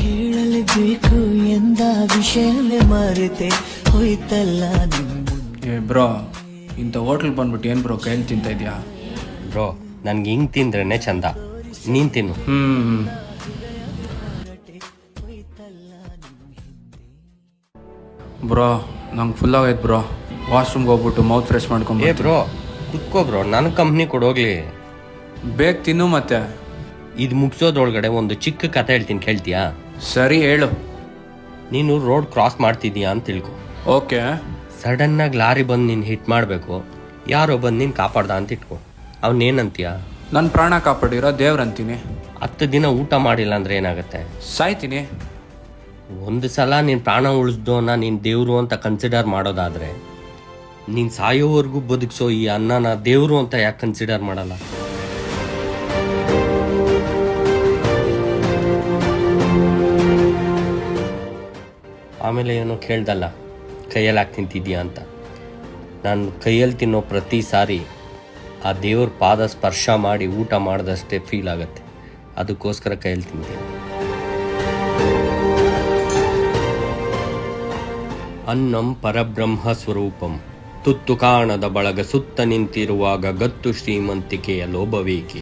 ಹೇಳಲೇಬೇಕು ಎಂದ ವಿಷಯವೇ ಮರೆತೆ ಹೋಯ್ತಲ್ಲ ಏ ಬ್ರೋ ಇಂಥ ಹೋಟ್ಲ್ ಬಂದ್ಬಿಟ್ಟು ಏನು ಬ್ರೋ ಕೈಲಿ ತಿಂತ ಇದೆಯಾ? ಬ್ರೋ ನನ್ಗೆ ಹಿಂಗೆ ತಿಂದ್ರೇನೆ ಚಂದ. ನೀನು ತಿನ್ನು. ಹ್ಞೂ ಬ್ರೋ ನಂಗೆ ಫುಲ್ ಆಗೈತೆ ಬ್ರೋ. ವಾಶ್ರೂಮ್ಗೆ ಹೋಗ್ಬಿಟ್ಟು ಮೌತ್ ಫ್ರೆಶ್ ಏ ಮಾಡ್ಕೊಂಬ ಬ್ರೋ ಕುತ್ಕೋ ಬ್ರೋ ನನ್ನ ಕಂಪ್ನಿ ಕೊಡೋಗ್ಲಿ. ಬೇಗ ತಿನ್ನು ಮತ್ತೆ. ಇದು ಮುಗಿಸೋದ್ರೊಳಗಡೆ ಒಂದು ಚಿಕ್ಕ ಕತೆ ಹೇಳ್ತೀನಿ ಕೇಳ್ತೀಯಾ? ಸರಿ ಹೇಳು. ನೀನು ರೋಡ್ ಕ್ರಾಸ್ ಮಾಡ್ತಿದ್ದೀಯಾ ಅಂತ ತಿಳ್ಕೊ. ಓಕೆ. ಸಡನ್ನಾಗಿ ಲಾರಿ ಬಂದು ನೀನು ಹಿಟ್ ಮಾಡಬೇಕು ಯಾರೋ ಬಂದು ನೀನು ಕಾಪಾಡ್ದ ಅಂತ ಇಟ್ಕೊ. ಅವನೇನಂತೀಯ? ನನ್ನ ಪ್ರಾಣ ಕಾಪಾಡಿರೋ ದೇವ್ರಂತೀನಿ. ಹತ್ತು ದಿನ ಊಟ ಮಾಡಿಲ್ಲ ಅಂದ್ರೆ ಏನಾಗುತ್ತೆ? ಸಾಯ್ತೀನಿ. ಒಂದು ಸಲ ನೀನು ಪ್ರಾಣ ಉಳಿಸ್ದೋನ ನೀನು ದೇವರು ಅಂತ ಕನ್ಸಿಡರ್ ಮಾಡೋದಾದ್ರೆ ನೀನು ಸಾಯೋವರೆಗೂ ಬದುಕಿಸೋ ಈ ಅನ್ನನ ದೇವರು ಅಂತ ಯಾಕೆ ಕನ್ಸಿಡರ್ ಮಾಡಲ್ಲ? ಆಮೇಲೆ ಏನೋ ಕೇಳ್ದಲ್ಲ ಕೈಯಲ್ಲಿ ಹಾಕಿ ತಿಂತಿದ್ಯಾ ಅಂತ. ನಾನು ಕೈಯಲ್ಲಿ ತಿನ್ನೋ ಪ್ರತಿ ಸಾರಿ ಆ ದೇವ್ರ ಪಾದ ಸ್ಪರ್ಶ ಮಾಡಿ ಊಟ ಮಾಡಿದಷ್ಟೇ ಫೀಲ್ ಆಗುತ್ತೆ. ಅದಕ್ಕೋಸ್ಕರ ಕೈಯಲ್ಲಿ ತಿಂತೀನಿ ಅನ್ನಂ ಪರಬ್ರಹ್ಮ ಸ್ವರೂಪಂ. ತುತ್ತು ಕಾಣದ ಬಳಗ ಸುತ್ತ ನಿಂತಿರುವಾಗ ಗತ್ತು ಶ್ರೀಮಂತಿಕೆಯ ಲೋಭವೇಕೆ?